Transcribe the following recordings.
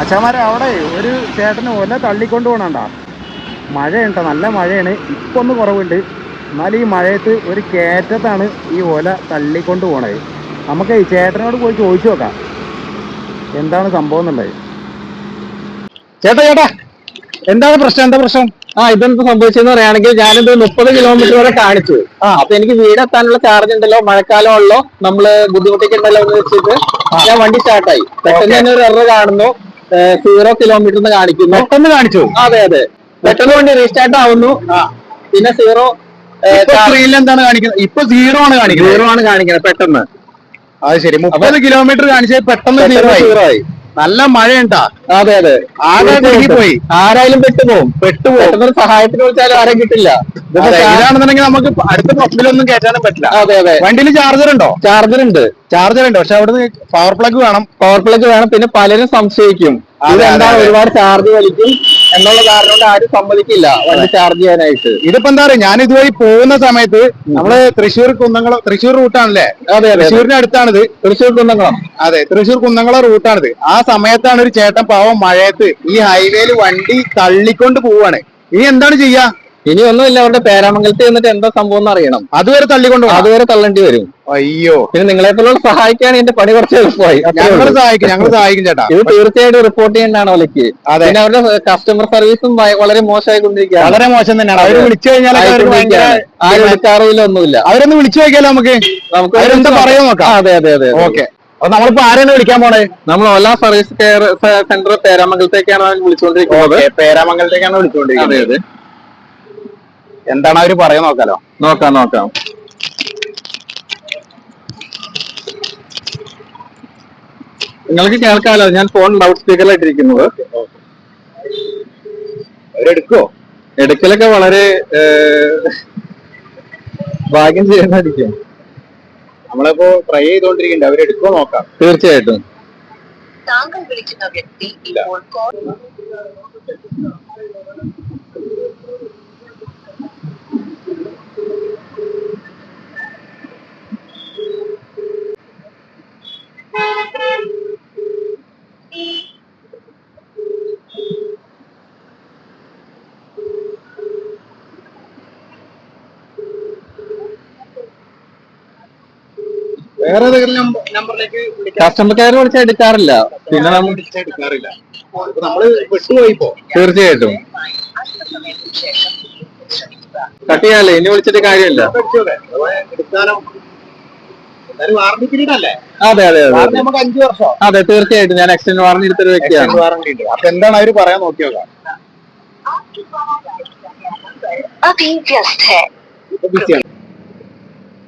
അച്ഛന്മാരെ അവിടെ ഒരു ചേട്ടന് ഒല തള്ളിക്കൊണ്ട് പോകണണ്ട മഴയുണ്ട നല്ല മഴയാണ്. ഇപ്പൊ ഒന്ന് കുറവുണ്ട്. എന്നാൽ ഈ മഴയത്ത് ഒരു കയറ്റത്താണ് ഈ ഒല തള്ളിക്കൊണ്ട് പോണത്. നമുക്ക് ഈ ചേട്ടനോട് പോയി ചോദിച്ചു നോക്കാം. എന്താണ് സംഭവം എന്നുള്ളത്? ചേട്ടാ ചേട്ടാ. എന്താണ് പ്രശ്നം? എന്താ പ്രശ്നം? ആ ഇതെന്ത് സംഭവിച്ചെന്ന് പറയുകയാണെങ്കിൽ ഞാനിത് മുപ്പത് കിലോമീറ്റർ വരെ കാണിച്ചു. ആ. അപ്പൊ എനിക്ക് വീടെത്താനുള്ള ചാർജ് ഉണ്ടല്ലോ മഴക്കാലം ഉള്ളോ നമ്മൾ ബുദ്ധിമുട്ടിക്കണ്ടല്ലോ എന്ന് വെച്ചിട്ട് ഞാൻ വണ്ടി സ്റ്റാർട്ടായി പെട്ടെന്ന് തന്നെ ഒരു എറർ കാണുന്നു. സീറോ കിലോമീറ്റർ എന്ന് കാണിക്കുന്നു. പെട്ടെന്ന് കാണിച്ചു. അതെ അതെ. പെട്ടെന്ന് വണ്ടി റീസ്റ്റാർട്ട് ആവുന്നു. പിന്നെ സീറോ സ്ക്രീനിൽ എന്താണ് കാണിക്കുന്നത്? ഇപ്പൊ സീറോ ആണ് കാണിക്കുന്നത്. സീറോ ആണ് കാണിക്കുന്നത് പെട്ടെന്ന്. അത് ശരി. മുപ്പത് കിലോമീറ്റർ കാണിച്ചത് പെട്ടെന്ന് സീറോ ആയി. നല്ല മഴയുണ്ടാ. അതെ അതെ. ആകെ പോയി. ആരായാലും പെട്ടുപോകും പെട്ടുപോകും സഹായത്തിന് വിളിച്ചാലും ആരും കിട്ടില്ല. ഇതാണെന്നുണ്ടെങ്കിൽ നമുക്ക് അടുത്ത ബസ്സിലൊന്നും കയറ്റാനും പറ്റില്ല. അതെ അതെ. വണ്ടിയിൽ ചാർജർ ഉണ്ടോ? ചാർജർ ഉണ്ട്. ചാർജർ ഉണ്ട്. പക്ഷെ അവിടുന്ന് പവർ പ്ലഗ് വേണം. പവർ പ്ലഗ് വേണം. പിന്നെ പലരും സംശയിക്കും. അതെന്താ. ഒരുപാട് ചാർജ് വലിക്കും. എന്നുള്ള കാരണം കൊണ്ട് ആരും സമ്മതിക്കില്ല. വണ്ടി ചാർജ് ചെയ്യാനായിട്ട്. ഇതിപ്പോ എന്താ പറയാ ഞാൻ ഇതുവഴി പോകുന്ന സമയത്ത് നമ്മൾ തൃശ്ശൂർ കുന്നംകുളം തൃശ്ശൂർ റൂട്ടാണല്ലേ? അതെ തൃശ്ശൂരിന് അടുത്താണിത്. തൃശ്ശൂർ കുന്നംകുളം. അതെ തൃശ്ശൂർ കുന്നംകുളം റൂട്ടാണിത്. ആ സമയത്താണ് ഒരു ചേട്ടൻ പാവം മഴയത്ത് ഈ ഹൈവേയിൽ വണ്ടി തള്ളിക്കൊണ്ട് പോവാണ്. ഇനി എന്താണ് ചെയ്യാ? ഇനി ഒന്നുമില്ല അവരുടെ പേരാമംഗലത്തിൽ എന്നിട്ട് എന്താ സംഭവം എന്ന് അറിയണം. അതുവരെ തള്ളിക്കൊണ്ട് അതുവരെ തള്ളേണ്ടി വരും. അയ്യോ. പിന്നെ നിങ്ങളെ പോലുള്ള സഹായിക്കാൻ എന്റെ പണി കുറച്ച് എളുപ്പമായി. അത്രേ ഞങ്ങൾ ഉള്ളൂ. സഹായിക്കും ഞങ്ങൾ സഹായിക്കും ചേട്ടാ. ഇത് തീർച്ചയായിട്ടും റിപ്പോർട്ട് ചെയ്യേണ്ടതാണ് ഒലയ്ക്ക് അതെ. പിന്നെ അവരുടെ കസ്റ്റമർ സർവീസും വളരെ മോശമായി കൊണ്ടിരിക്കുകയാണ് വളരെ മോശം തന്നെയാണ്. അവർ വിളിച്ചു കഴിഞ്ഞാൽ ആരും എടുക്കാറില്ല ഒന്നുമില്ല. അവരൊന്ന് വിളിച്ചു നോക്കിയാലോ നമുക്ക്? നമുക്ക് അവരെന്താ പറയുമോ നോക്കാം. അതെ അതെ അതെ. ഓക്കെ. അപ്പൊ നമ്മളിപ്പോ ആരെയാണ് വിളിക്കാൻ പോണേ? നമ്മൾ ഓല സർവീസ് കെയർ സെന്റർ പേരാമംഗലത്തേക്കാണ് വിളിച്ചുകൊണ്ടിരിക്കുന്നത്. പേരാമംഗലത്തേക്കാണ് വിളിച്ചുകൊണ്ടിരിക്കുന്നത്. അതെ അതെ. എന്താണ് അവർ പറയാൻ നോക്കാലോ? നോക്കാം നോക്കാം. നിങ്ങൾക്ക് കേൾക്കാമല്ലോ ഞാൻ ഫോൺ ലൗഡ് സ്പീക്കറിലായിട്ടിരിക്കുന്നത് അവരെടുക്കോ എടുക്കലൊക്കെ വളരെ ഭാഗ്യം ചെയ്യുന്നതായിരിക്കും. നമ്മളിപ്പോ ട്രൈ ചെയ്തോണ്ടിരിക്കണ്ടേ. അവരെടുക്കോ നോക്കാം. തീർച്ചയായിട്ടും. താങ്കൾ വിളിക്കുന്ന വ്യക്തി ഇപ്പോൾ വേറെ ഏതെങ്കിലും നമ്പറിലേക്ക് വിളിക്കാൻ കസ്റ്റമർ കെയർ വിളിച്ചാൽ എടുക്കാറില്ല. പിന്നെ നമ്മൾ എടുക്കാറില്ല. അപ്പൊ നമ്മൾ വിട്ടുപോയിപ്പോ തീർച്ചയായിട്ടും. കട്ട് ചെയ്യാല്ലേ? ഇനി വിളിച്ചിട്ട് കാര്യമില്ല. അതെ അതെ അതെ അതെ തീർച്ചയായിട്ടും. ഞാൻ എക്സ്റ്റൻഡ് വാറണ്ടി എടുത്തൊരു വ്യക്തിയാണ്. അപ്പൊ എന്താണ് അവർ പറയാൻ നോക്കി നോക്കാം अभी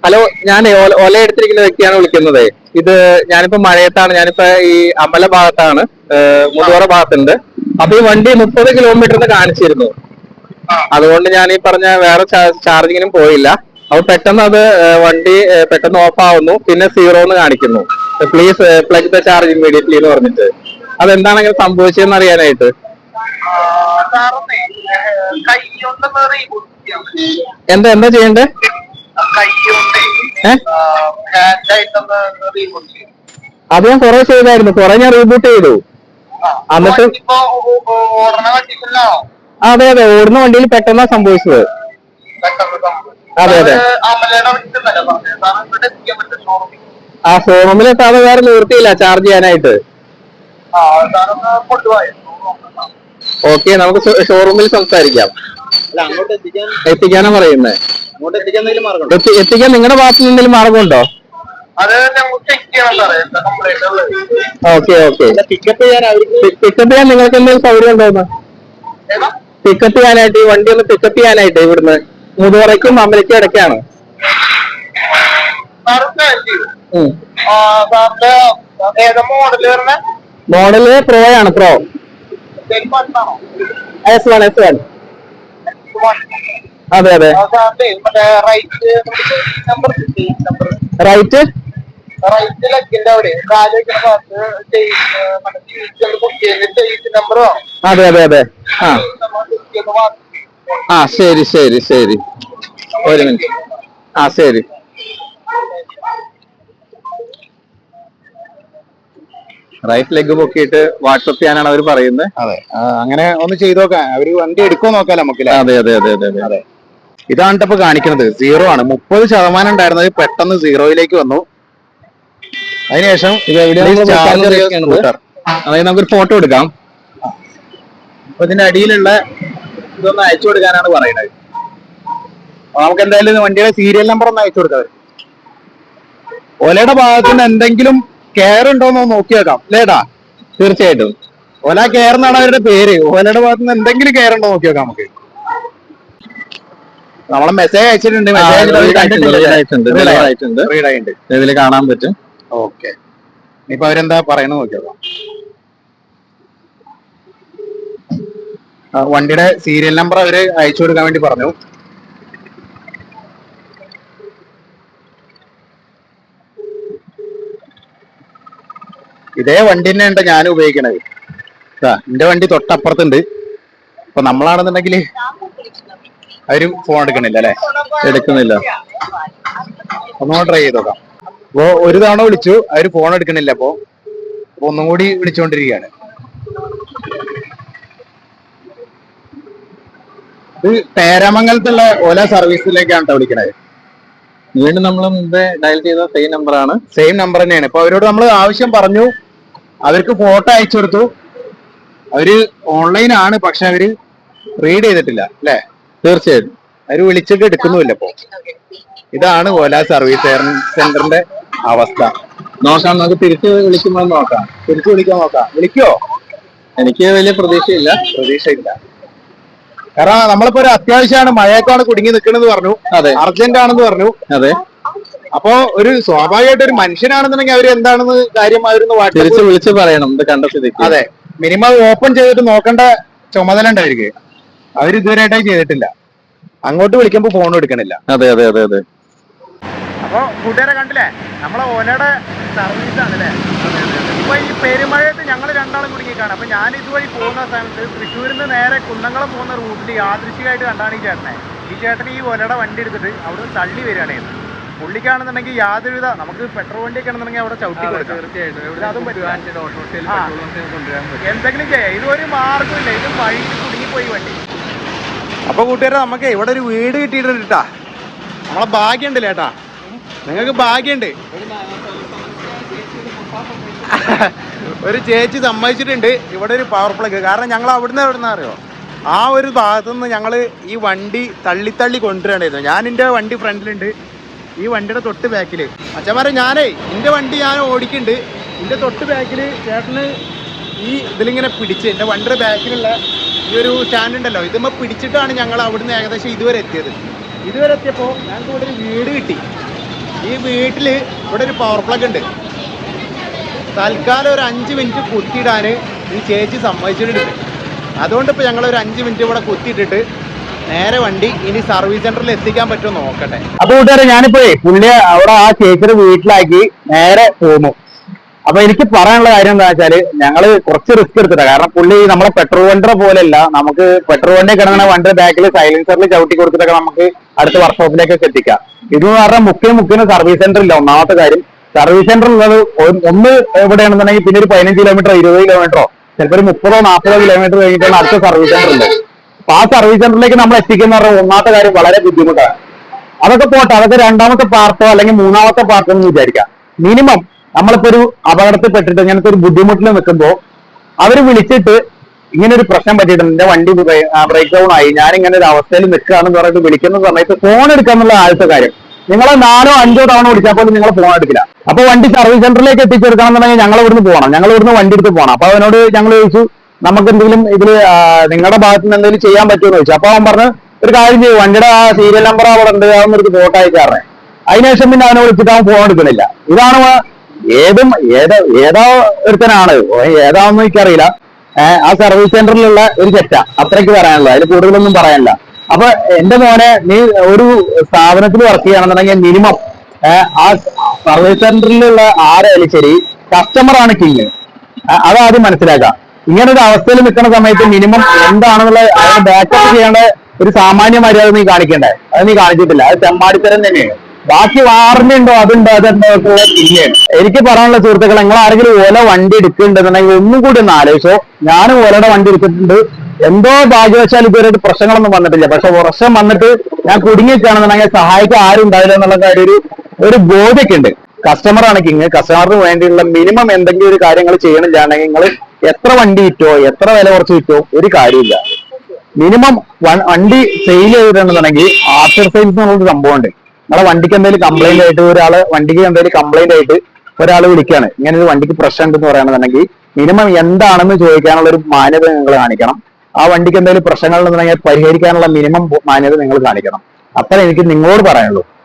ഹലോ ഞാൻ ഒല എടുത്തിരിക്കുന്ന വ്യക്തിയാണ് വിളിക്കുന്നത്. ഇത് ഞാനിപ്പോ മഴയത്താണ് ഞാനിപ്പോ ഈ അമല ഭാഗത്താണ് മുതുവറ ഭാഗത്തുണ്ട്. അപ്പൊ ഈ വണ്ടി മുപ്പത് കിലോമീറ്ററിന് കാണിച്ചിരുന്നു. അതുകൊണ്ട് ഞാൻ ഈ പറഞ്ഞ വേറെ ചാർജിങ്ങിനും പോയില്ല. അപ്പൊ പെട്ടെന്ന് അത് വണ്ടി പെട്ടെന്ന് ഓഫ് ആവുന്നു പിന്നെ സീറോ എന്ന് കാണിക്കുന്നു. Please plug the charge immediately എന്ന് പറഞ്ഞിട്ട്. അതെന്താണ് അങ്ങനെ സംഭവിച്ചതെന്ന് അറിയാനായിട്ട്? എന്താ എന്താ ചെയ്യണ്ടേ? അത് ഞാൻ കുറെ ചെയ്തായിരുന്നു. കുറെ ഞാൻ റീബൂട്ട് ചെയ്തു. എന്നിട്ട് അതെ അതെ. ഓടുന്ന വണ്ടിയിൽ പെട്ടെന്നാ സംഭവിച്ചത്. അതെ അതെ. ആ ഷോറൂമിൽ എത്താതെ വേറെ നിവൃത്തിയില്ല ചാർജ് ചെയ്യാനായിട്ട്. ഓക്കെ നമുക്ക് ഷോറൂമിൽ സംസാരിക്കാം. അങ്ങോട്ട് എത്തിക്കാൻ എത്തിക്കാനാ പറയുന്നത് അങ്ങോട്ട് എത്തിക്കാൻ നിങ്ങളുടെ ഭാഗത്ത് എന്തെങ്കിലും മാർഗമുണ്ടോ? ഓക്കെ ഓക്കെ പിക്കപ്പ് ചെയ്യാൻ അവർക്ക് പിക്കപ്പ് ചെയ്യാൻ നിങ്ങൾക്ക് എന്തെങ്കിലും സൗകര്യം ഉണ്ടോ ഏതാ? പിക്കപ്പ് ചെയ്യാനായിട്ട് ഈ വണ്ടി ഒന്ന് പിക്കപ്പ് ചെയ്യാനായിട്ട് ഇവിടുന്ന് മുതുവറയ്ക്കും അമ്പലയ്ക്കും ഇടയ്ക്കാണ്. മോഡൽ പ്രോ ആണ് pro S one S one അതെ അതെ. റൈറ്റ് റൈറ്റ് റൈറ്റ് ലെഗിന്റെ അവിടെ അതെ അതെ അതെ. ആ. ശരി ശരി ശരി. ഒരു മിനിറ്റ് ആ ശരി. റൈറ്റ് ലെഗ് പൊക്കിയിട്ട് വാട്സപ്പ് ചെയ്യാനാണ് അവർ പറയുന്നത്. അതെ അങ്ങനെ ഒന്ന് ചെയ്തോക്കാം അവർ വണ്ടി എടുക്കുമോ നോക്കാം നമുക്ക് അതെ അതെ അതെ അതെ. അതെ. ഇതാണ് ഇപ്പൊ കാണിക്കുന്നത്. സീറോ ആണ്. മുപ്പത് ശതമാനം ഉണ്ടായിരുന്നത് പെട്ടെന്ന് സീറോയിലേക്ക് വന്നു. അതിനുശേഷം. അതായത് നമുക്കൊരു ഫോട്ടോ എടുക്കാം. ഇതിന്റെ അടിയിലുള്ള ഇതൊന്ന് അയച്ചു കൊടുക്കാനാണ് പറയുന്നത്. നമുക്ക് എന്തായാലും വണ്ടിയുടെ സീരിയൽ നമ്പർ ഒന്ന് അയച്ചു കൊടുക്കാം. ഒലയുടെ ഭാഗത്തുനിന്ന് എന്തെങ്കിലും കെയർ ഉണ്ടോ എന്ന് നോക്കി വെക്കാം ലേടാ തീർച്ചയായിട്ടും. ഓല കെയർ എന്നാണ് അവരുടെ പേര്. ഓലയുടെ ഭാഗത്തുനിന്ന് എന്തെങ്കിലും കെയർ ഉണ്ടോ നോക്കി വെക്കാം നമുക്ക്. നമ്മളെ മെസ്സേജ് അയച്ചിട്ടുണ്ട് മെസ്സേജ് ഇതിൽ കാണാൻ പറ്റും. ഓക്കെ ഇപ്പൊ അവരെന്താ പറയണ നോക്കിയോ വണ്ടിയുടെ സീരിയൽ നമ്പർ അവർ അയച്ചു കൊടുക്കാൻ വേണ്ടി പറഞ്ഞു. ഇതേ വണ്ടി തന്നെയുണ്ട് ഞാൻ ഉപയോഗിക്കണത്. എന്റെ വണ്ടി തൊട്ടപ്പുറത്തുണ്ട്. അപ്പൊ നമ്മളാണെന്നുണ്ടെങ്കിൽ അവർ ഫോൺ എടുക്കണില്ല അല്ലെ എടുക്കുന്നില്ല. ഒന്നുകൂടെ ട്രൈ ചെയ്ത് നോക്കാം അപ്പോ ഒരു തവണ വിളിച്ചു അവർ ഫോൺ എടുക്കണില്ല അപ്പോ. അപ്പൊ ഒന്നും കൂടി വിളിച്ചുകൊണ്ടിരിക്കുകയാണ് ഇത് പേരമംഗലത്തുള്ള ഓല സർവീസിലേക്കാണ് വിളിക്കണത്. വീണ്ടും നമ്മൾ മുമ്പേ ഡയൽ ചെയ്ത സെയിം നമ്പർ ആണ്. സെയിം നമ്പർ തന്നെയാണ്. ഇപ്പൊ അവരോട് നമ്മൾ ആവശ്യം പറഞ്ഞു. അവർക്ക് ഫോട്ടോ അയച്ചു കൊടുത്തു. അവർ ഓൺലൈൻ ആണ് പക്ഷെ അവർ റീഡ് ചെയ്തിട്ടില്ല അല്ലെ? തീർച്ചയായിട്ടും. അവർ വിളിച്ചിട്ട് എടുക്കുന്നുമില്ല ഇപ്പോ. ഇതാണ് ഓല സർവീസ് സെന്ററിന്റെ അവസ്ഥ. നോക്കാം നമുക്ക് തിരിച്ച് വിളിക്കുമ്പോൾ നോക്കാം. തിരിച്ചു വിളിക്കാൻ നോക്കാം. വിളിക്കോ? എനിക്ക് വലിയ പ്രതീക്ഷയില്ല. പ്രതീക്ഷയില്ല. കാരണം നമ്മളിപ്പോ ഒരു അത്യാവശ്യമാണ്. മഴയൊക്കെയാണ് കുടുങ്ങി നിൽക്കണെന്ന് പറഞ്ഞു. അതെ. അർജന്റ് ആണെന്ന് പറഞ്ഞു. അതെ. അപ്പോ ഒരു സ്വാഭാവികമായിട്ട് ഒരു മനുഷ്യനാണെന്നുണ്ടെങ്കിൽ അവർ എന്താണെന്ന് കാര്യം അവരൊന്ന് തിരിച്ച് വിളിച്ച് പറയണം. ഇത് കണ്ട സ്ഥിതിക്ക് അതെ. മിനിമം ഓപ്പൺ ചെയ്തിട്ട് നോക്കേണ്ട ചുമതല ഉണ്ട് അവർക്ക് അവർ ഇതുവരെയായിട്ടായി ചെയ്തിട്ടില്ല. അങ്ങോട്ട് വിളിക്കുമ്പോ ഫോൺ എടുക്കണില്ല. അതെ അതെ അതെ അതെ. അപ്പൊ കൂട്ടുകാരെ കണ്ടില്ലേ? നമ്മളെ ഓലയുടെ സർവീസ് ആണല്ലേ? അല്ലേ ഇപ്പൊ ഈ പെരുമഴയത്ത് ഞങ്ങൾ രണ്ടാളും കുടുങ്ങിക്കാണ് അപ്പൊ ഞാൻ ഇതുവഴി പോകുന്ന സമയത്ത് തൃശ്ശൂരിൽ നിന്ന് നേരെ കുന്നംകുളം പോകുന്ന റൂട്ടിൽ യാദൃശികമായിട്ട് കണ്ടാണ് ഈ ചേട്ടനെ. ഈ ചേട്ടൻ ഈ ഓലയുടെ വണ്ടി എടുത്തിട്ട് അവിടെ നിന്ന് തള്ളി വരികയാണ് ചെയ്യുന്നത് പുള്ളിക്കാണെന്നുണ്ടെങ്കിൽ യാതൊരുവിധ നമുക്ക് പെട്രോൾ വണ്ടിയൊക്കെ ആണെന്നുണ്ടെങ്കിൽ അവിടെ ചവിട്ടി കൊടുക്കാം. അതും. ആ. എന്തെങ്കിലും ചെയ്യാം. ഇതൊരു മാർഗമില്ല. ഇത് വഴി കുടുങ്ങിപ്പോയി വണ്ടി. അപ്പൊ കൂട്ടുകാരെ നമുക്ക് ഇവിടെ ഒരു വീട് കിട്ടിയിട്ടുണ്ട് കേട്ടാ നമ്മളെ ഭാഗ്യമുണ്ട് ചേട്ടാ നിങ്ങൾക്ക് ഭാഗ്യമുണ്ട്. ഒരു ചേച്ചി സമ്മതിച്ചിട്ടുണ്ട്. ഇവിടെ ഒരു പവർ പ്ലഗ് കാരണം ഞങ്ങൾ അവിടുന്ന് എവിടുന്ന അറിയോ? ആ ഒരു ഭാഗത്തുനിന്ന് ഞങ്ങൾ ഈ വണ്ടി തള്ളി തള്ളി കൊണ്ടുവരണ്ടായിരുന്നു ഞാൻ എന്റെ വണ്ടി ഫ്രണ്ടിലുണ്ട്. ഈ വണ്ടിയുടെ തൊട്ട് ബാക്കിൽ അച്ഛന്മാരെ ഞാനേ എന്റെ വണ്ടി ഞാൻ ഓടിക്കുന്നുണ്ട്. എന്റെ തൊട്ട് ബാക്കിൽ ചേട്ടന് ഈ ഇതിലിങ്ങനെ പിടിച്ച് എന്റെ വണ്ടിയുടെ ബാക്കിലുള്ള ഈ ഒരു സ്റ്റാൻഡ് ഉണ്ടല്ലോ ഇതുമ്പോൾ പിടിച്ചിട്ടാണ് ഞങ്ങൾ അവിടുന്ന് ഏകദേശം ഇതുവരെ എത്തിയത്. ഇതുവരെ എത്തിയപ്പോൾ ഞങ്ങൾക്ക് ഇവിടെ ഒരു വീട് കിട്ടി. ഈ വീട്ടിൽ ഇവിടെ ഒരു പവർ പ്ലഗ് ഉണ്ട്. തൽക്കാലം ഒരു അഞ്ച് മിനിറ്റ് കുത്തിയിടാൻ ഈ ചേച്ചി സമ്മതിച്ചിട്ടുണ്ട്. അതുകൊണ്ട് ഇപ്പോൾ ഞങ്ങൾ ഒരു അഞ്ച് മിനിറ്റ് ഇവിടെ കുത്തിയിട്ടിട്ട് നേരെ വണ്ടി ഇനി സർവീസ് സെന്ററിൽ എത്തിക്കാൻ പറ്റുമോ നോക്കട്ടെ. അപ്പൊ കൂട്ടുകാരെ ഞാനിപ്പോഴേ പുള്ളിയെ അവിടെ ആ ചേച്ചിയുടെ വീട്ടിലാക്കി നേരെ പോന്നു അപ്പൊ എനിക്ക് പറയാനുള്ള കാര്യം എന്താ വെച്ചാൽ ഞങ്ങൾ കുറച്ച് റിസ്ക് എടുത്തിട്ടാ. കാരണം പുള്ളി നമ്മളെ പെട്രോൾ വണ്ടറെ പോലെയല്ല. നമുക്ക് പെട്രോൾ വണ്ടി കിടങ്ങണ വണ്ടി ബാക്കിൽ സൈലൻസറിൽ ചവിട്ടി കൊടുത്തിട്ടൊക്കെ നമുക്ക് അടുത്ത വർക്ക്ഷോപ്പിലേക്കൊക്കെ എത്തിക്കാം. ഇതെന്ന് പറഞ്ഞാൽ മുഖ്യ മുക്കിന് സർവീസ് സെന്റർ ഇല്ല. ഒന്നാമത്തെ കാര്യം സർവീസ് സെന്റർ ഉള്ളത് ഒന്ന് എവിടെയാണെന്നുണ്ടെങ്കിൽ പിന്നെ ഒരു പതിനഞ്ച് കിലോമീറ്റർ ഇരുപത് കിലോമീറ്ററോ ചിലപ്പോൾ ഒരു മുപ്പതോ നാൽപ്പതോ കിലോമീറ്റർ കഴിഞ്ഞിട്ടാണ് അടുത്ത സർവീസ് സെന്റർ ഉള്ളത്. അപ്പൊ ആ സർവീസ് സെന്ററിലേക്ക് നമ്മൾ എത്തിക്കുന്ന ഒന്നാമത്തെ കാര്യം വളരെ ബുദ്ധിമുട്ടാണ്. അതൊക്കെ പോട്ടെ. അതൊക്കെ രണ്ടാമത്തെ പാർട്ടോ അല്ലെങ്കിൽ മൂന്നാമത്തെ പാർട്ടോ എന്ന് വിചാരിക്കാം. മിനിമം നമ്മളിപ്പോ ഒരു അപകടത്തിൽ പെട്ടിട്ട് ഇങ്ങനത്തെ ഒരു ബുദ്ധിമുട്ടിൽ നിൽക്കുമ്പോൾ അവർ വിളിച്ചിട്ട് ഇങ്ങനെ ഒരു പ്രശ്നം പറ്റിയിട്ടുണ്ട്. എന്റെ വണ്ടി ബ്രേക്ക് ഡൗൺ ആയി. ഞാൻ ഇങ്ങനെ ഒരു അവസ്ഥയിൽ നിൽക്കുകയാണെന്ന് പറഞ്ഞിട്ട് വിളിക്കുന്ന സമയത്ത് ഫോൺ എടുക്കുക എന്നുള്ള ആദ്യത്തെ കാര്യം. നിങ്ങൾ നാലോ അഞ്ചോ തവണ വിളിച്ചാൽ പോലും നിങ്ങൾ ഫോൺ എടുക്കില്ല. അപ്പൊ വണ്ടി സർവീസ് സെന്ററിലേക്ക് എത്തിച്ചെടുക്കണം എന്നുണ്ടെങ്കിൽ ഞങ്ങൾ ഇവിടുന്ന് പോകണം. ഞങ്ങൾ ഇവിടുന്ന് വണ്ടി എടുത്ത് പോകണം. അപ്പൊ അവനോട് ഞങ്ങൾ ചോദിച്ചു നമുക്ക് എന്തെങ്കിലും ഇതിൽ നിങ്ങളുടെ ഭാഗത്ത് നിന്ന് എന്തെങ്കിലും ചെയ്യാൻ പറ്റുമെന്ന് ചോദിച്ചു. അപ്പൊ അവൻ പറഞ്ഞു ഒരു കാര്യം ചെയ്യും. വണ്ടിയുടെ ആ സീരിയൽ നമ്പർ അവിടെ ഉണ്ട്. അതൊന്നും എടുത്ത് ഫോട്ടോ അയക്കാറേ അതിനുശേഷം പിന്നെ അവനെ വിളിച്ചിട്ട് അവൻ ഫോൺ എടുക്കുന്നില്ല. ഇതാണ് ഏതും ഏത് ഏതാ ഒരുത്തനാണ്? ഏതാണെന്ന് എനിക്കറിയില്ല. ആ സർവീസ് സെന്ററിലുള്ള ഒരു ചെറ്റ. അത്രയ്ക്ക് പറയാനുള്ളത് അതിൽ കൂടുതലൊന്നും പറയാനില്ല. അപ്പൊ എന്റെ മോനെ നീ ഒരു സ്ഥാപനത്തിൽ വർക്ക് ചെയ്യണമെന്നുണ്ടെങ്കിൽ മിനിമം ആ സർവീസ് സെന്ററിലുള്ള ആരായാലും ശരി കസ്റ്റമർ ആണ് കിങ് അതാദ്യം മനസ്സിലാക്കാം. ഇങ്ങനെ ഒരു അവസ്ഥയിൽ നിൽക്കുന്ന സമയത്ത് മിനിമം എന്താണെന്നുള്ള അതിന് ബാക്കപ്പ് ചെയ്യേണ്ട ഒരു സാമാന്യ മര്യാദ നീ കാണിക്കണ്ടേ? അത് നീ കാണിച്ചിട്ടില്ല. അത് ചെമ്മാടിത്തരം തന്നെയാണ്. ബാക്കി വാറന്റി ഉണ്ടോ? അതുണ്ടോ? അതുണ്ടോ പിന്നെ എനിക്ക് പറയാനുള്ള സുഹൃത്തുക്കൾ നിങ്ങൾ ആരെങ്കിലും ഓല വണ്ടി എടുക്കുന്നുണ്ടെന്നുണ്ടെങ്കിൽ ഒന്നും കൂടി ഒന്ന് ആലോചിച്ചോ. ഞാനും ഓലയുടെ വണ്ടി എടുത്തിട്ടുണ്ട്. എന്തോ ഭാഗ്യവശാൽ ഇതുവരെ പ്രശ്നങ്ങളൊന്നും വന്നിട്ടില്ല. പക്ഷെ പ്രശ്നം വന്നിട്ട് ഞാൻ കുടുങ്ങിക്കാണെന്നുണ്ടെങ്കിൽ സഹായിക്കാൻ ആരും ഉണ്ടാവില്ല എന്നുള്ള കാര്യം ഒരു ഒരു ബോധ്യമൊക്കെ ഉണ്ട് കസ്റ്റമർ ആണ് കിങ് കസ്റ്റമറിന് വേണ്ടിയുള്ള മിനിമം എന്തെങ്കിലും ഒരു കാര്യങ്ങൾ ചെയ്യണില്ലാണെങ്കിൽ നിങ്ങൾ എത്ര വണ്ടി വിറ്റോ എത്ര വില കുറച്ച് വിറ്റോ ഒരു കാര്യമില്ല മിനിമം വണ്ടി സെയിൽ ചെയ്തിട്ടുണ്ടെന്നുണ്ടെങ്കിൽ ആഫ്റ്റർ സെയിൽസ് എന്നുള്ളൊരു സംഭവമുണ്ട്. നമ്മളെ വണ്ടിക്ക് എന്തെങ്കിലും കംപ്ലൈന്റ് ആയിട്ട് ഒരാൾ വണ്ടിക്ക് എന്തെങ്കിലും കംപ്ലൈന്റ് ആയിട്ട് ഒരാൾ വിളിക്കുകയാണ് ഇങ്ങനെ ഒരു വണ്ടിക്ക് പ്രശ്നം ഉണ്ടെന്ന് പറയുകയാണെന്നുണ്ടെങ്കിൽ മിനിമം എന്താണെന്ന് ചോദിക്കാനുള്ള ഒരു മാന്യത നിങ്ങൾ കാണിക്കണം. ആ വണ്ടിക്ക് എന്തെങ്കിലും പ്രശ്നങ്ങൾ ഉണ്ടെന്നുണ്ടെങ്കിൽ പരിഹരിക്കാനുള്ള മിനിമം മാന്യത നിങ്ങൾ കാണിക്കണം. അത്ര എനിക്ക് നിങ്ങളോട് പറയാനുള്ളൂ.